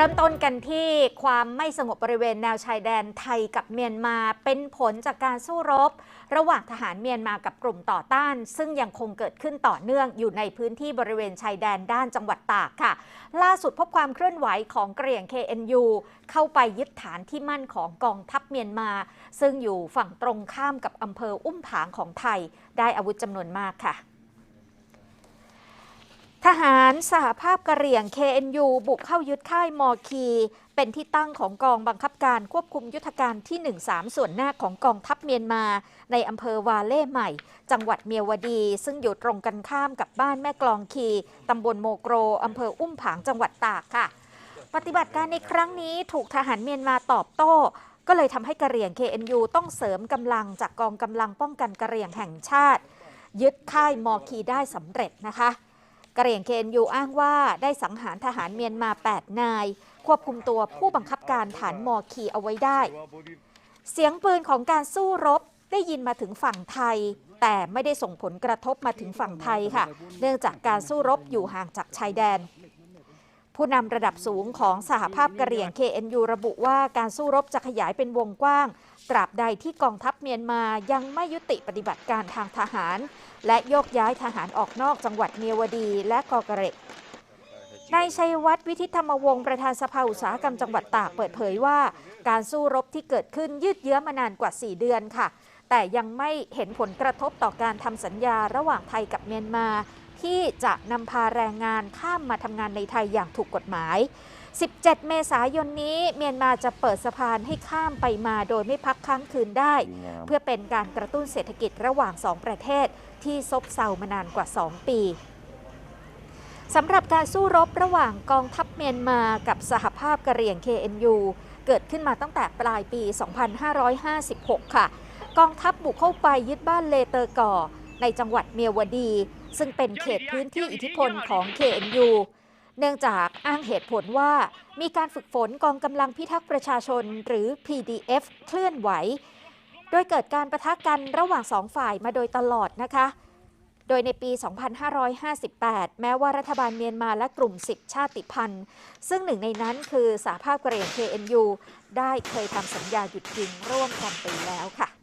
เริ่มต้นกันที่ความไม่สงบบริเวณแนวชายแดนไทยกับเมียนมาเป็นผลจากการสู้รบ ระหว่างทหารเมียนมากับกลุ่มต่อต้าน ซึ่งยังคงเกิดขึ้นต่อเนื่องอยู่ในพื้นที่บริเวณชายแดนด้านจังหวัดตากค่ะ ล่าสุดพบความเคลื่อนไหวของเหรี่ยง KNU เข้าไปยึดฐานที่มั่นของกองทัพเมียนมา ซึ่งอยู่ฝั่งตรงข้ามกับอำเภออุ้มผางของไทย ได้อาวุธจำนวนมากค่ะ ทหารสหภาพกะเหรี่ยง KNU บุกเข้ายึดค่ายมอคี เป็นที่ตั้งของกองบังคับการควบคุมยุทธการที่ 13 ส่วนหน้าของกองทัพเมียนมา ในอำเภอวาเล่ใหม่ จังหวัดเมียวดี ซึ่งอยู่ตรงกันข้ามกับบ้านแม่กลองคีตำบลโมโกรอำเภออุ้มผางจังหวัดตากค่ะ ปฏิบัติการในครั้งนี้ถูกทหารเมียนมาตอบโต้ก็เลยทำให้กะเหรี่ยง KNU ต้องเสริมกำลังจากกองกำลังป้องกันกะเหรี่ยงแห่งชาติ ยึดค่ายมอคีได้สำเร็จนะคะ กะเหรี่ยงเคนยูอ้างว่าได้สังหารทหารเมียนมา 8 นาย ควบคุมตัวผู้บังคับการฐานมอคีเอาไว้ได้ เสียงปืนของการสู้รบได้ยินมาถึงฝั่งไทย แต่ไม่ได้ส่งผลกระทบมาถึงฝั่งไทยค่ะ เนื่องจากการสู้รบอยู่ห่างจากชายแดน ผู้นำระดับสูงของสหภาพกะเหรี่ยง KNU ระบุว่าการสู้รบจะขยายเป็นวงกว้าง ตราบใดที่กองทัพเมียนมายังไม่ยุติปฏิบัติการทางทหาร และโยกย้ายทหารออกนอกจังหวัดเมียวดีและกอกระเรกนายชัยวัฒน์วิทิธรรมวงศ์ประธานสภาอุตสาหกรรมจังหวัดตากเปิดเผยว่า การสู้รบที่เกิดขึ้นยืดเยื้อมานานกว่า 4 เดือนค่ะ แต่ยังไม่เห็นผลกระทบต่อการทำสัญญาระหว่างไทยกับเมียนมา ที่จะนำพาแรงงานข้ามมาทำงานในไทยอย่างถูกกฎหมาย 17 เมษายนนี้เมียนมาจะเปิดสะพานให้ข้ามไปมาโดยไม่พักค้างคืนได้ เพื่อเป็นการกระตุ้นเศรษฐกิจระหว่างสองประเทศ ที่ซบเซามานานกว่า 2 ปีสำหรับการสู้รบระหว่างกองทัพเมียนมากับสหภาพกะเหรี่ยง KNU เกิดขึ้นมาตั้งแต่ปลายปี 2556 ค่ะ กองทัพบุกเข้าไปยึดบ้านเลเตอร์ก่อ ในจังหวัดเมียวดี ซึ่งเป็นเขตพื้นที่อิทธิพลของ KNU เนื่องจากอ้างเหตุผลว่ามีการฝึกฝนกองกำลังพิทักษ์ประชาชนหรือ PDF เคลื่อนไหว โดยเกิดการประทะกันระหว่างสองฝ่ายมาโดยตลอดนะคะ โดยในปี 2558 แม้ว่ารัฐบาลเมียนมาและกลุ่ม10ชาติพันธุ์ ซึ่งหนึ่งในนั้นคือสาภาพกะเหรี่ยง KNU ได้เคยทำสัญญาหยุดยิงร่วมกันไปแล้วค่ะ